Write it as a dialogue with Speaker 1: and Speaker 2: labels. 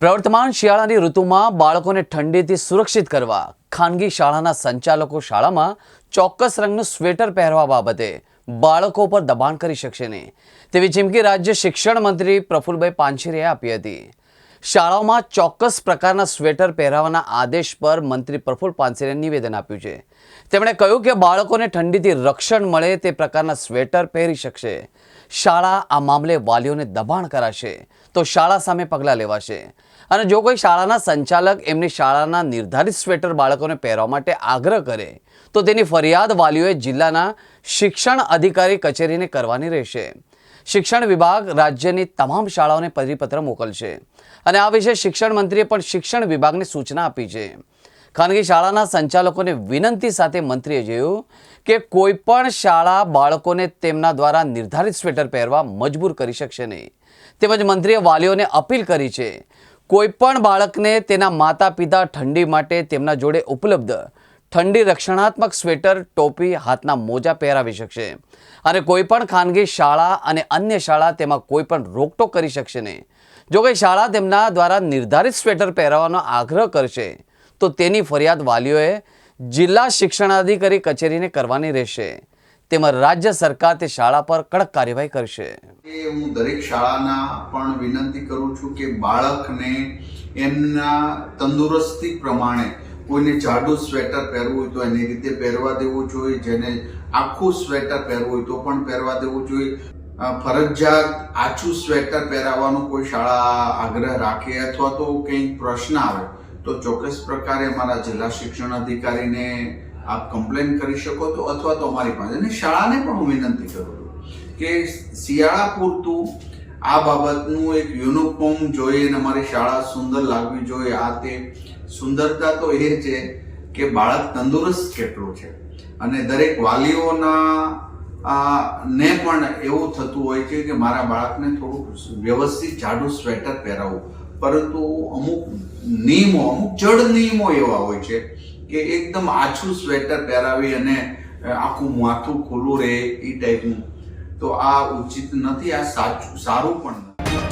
Speaker 1: પ્રવર્તમાન શિયાળાની ઋતુમાં બાળકોને ઠંડીથી સુરક્ષિત કરવા ખાનગી શાળાના સંચાલકો શાળામાં ચોક્કસ રંગનું સ્વેટર પહેરવા બાબતે બાળકો પર દબાણ કરી શકશે નહીં. તેવી ચીમકી રાજ્ય શિક્ષણ મંત્રી પ્રફુલભાઈ પાંછેરીએ આપી હતી. શાળાઓમાં ચોક્કસ પ્રકારના સ્વેટર પહેરાવાના આદેશ પર મંત્રી પ્રફુલ પાંછેરીએ નિવેદન આપ્યું છે. તેમણે કહ્યું કે બાળકોને ઠંડીથી રક્ષણ મળે તે પ્રકારના સ્વેટર પહેરી શકશે. શાળા આ મામલે વાલીઓને દબાણ કરાશે. તો શાળા સામે પગલાં લેવાશે. અને જો કોઈ શાળાના સંચાલક એમની શાળાના નિર્ધારિત સ્વેટર બાળકોને પહેરવા માટે આગ્રહ કરે, તો તેની ફરિયાદ વાલીઓએ જિલ્લાના શિક્ષણ અધિકારી કચેરીને કરવાની રહેશે. શિક્ષણ વિભાગ રાજ્યની તમામ શાળાઓને પરિપત્ર મોકલશે અને આ વિશે શિક્ષણ મંત્રીએ પણ શિક્ષણ વિભાગને સૂચના આપી છે. ખાનગી શાળાના સંચાલકોને વિનંતી સાથે મંત્રીએ જોયું કે કોઈ પણ શાળા બાળકોને તેમના દ્વારા નિર્ધારિત સ્વેટર પહેરવા મજબૂર કરી શકશે નહીં. તેમજ મંત્રીએ વાલીઓને અપીલ કરી છે કોઈ પણ બાળકને તેના માતા પિતા ઠંડી માટે તેમના જોડે ઉપલબ્ધ ઠંડી રક્ષણાત્મક સ્વેટર, ટોપી, હાથના મોજા પહેરાવી શકશે. અને કોઈ પણ ખાનગી શાળા અને અન્ય શાળા તેમાં કોઈ પણ રોકટોક કરી શકશે નહીં. જો કોઈ શાળા તેમના દ્વારા નિર્ધારિત સ્વેટર પહેરાવવાનો આગ્રહ કરશે, તો તેની ફરિયાદ વાલીઓએ જિલ્લા શિક્ષણાધિકારી કચેરીને કરવાની રહેશે. તેમજ રાજ્ય સરકાર તે શાળા પર કડક કાર્યવાહી કરશે.
Speaker 2: હું દરેક શાળાના પણ વિનંતી કરું છું કે બાળકને એમના તંદુરસ્તી પ્રમાણે કોઈને જાડું સ્વેટર પહેરવું હોય તો એની રીતે પહેરવા દેવું જોઈએ, જેને આખું સ્વેટર પહેરવું હોય તો પણ પહેરવા દેવું જોઈએ. ફરજિયાત આછું સ્વેટર પહેરાવવાનો કોઈ શાળા આગ્રહ રાખે અથવા તો કંઈક પ્રશ્ન આવે, તો ચોક્કસ પ્રકારે અમારા જિલ્લા શિક્ષણ અધિકારીને આપ કમ્પ્લેન કરી શકો તો અથવા તો અમારી પાસે. અને શાળાને પણ હું વિનંતી કરું છું કે શિયાળા પૂરતું આ બાબતનું એક યુનિફોર્મ જોઈએ અને અમારી શાળા સુંદર લાગવી જોઈએ. આ તે સુંદરતા તો એ છે કે બાળક તંદુરસ્ત કેટલું છે. અને દરેક વાલીઓના આ, ને પણ એવું થતું હોય છે કે મારા બાળકને થોડું વ્યવસ્થિત જાડું સ્વેટર પહેરાવવું પરંતુ અમુક નિયમો અમુક જડ નિયમો એવા હોય છે કે એકદમ આછું સ્વેટર પહેરાવી અને આખું માથું ખુલ્લું રહે એ ટાઈપનું તો આ ઉચિત નથી, આ સાચું, સારું પણ નથી.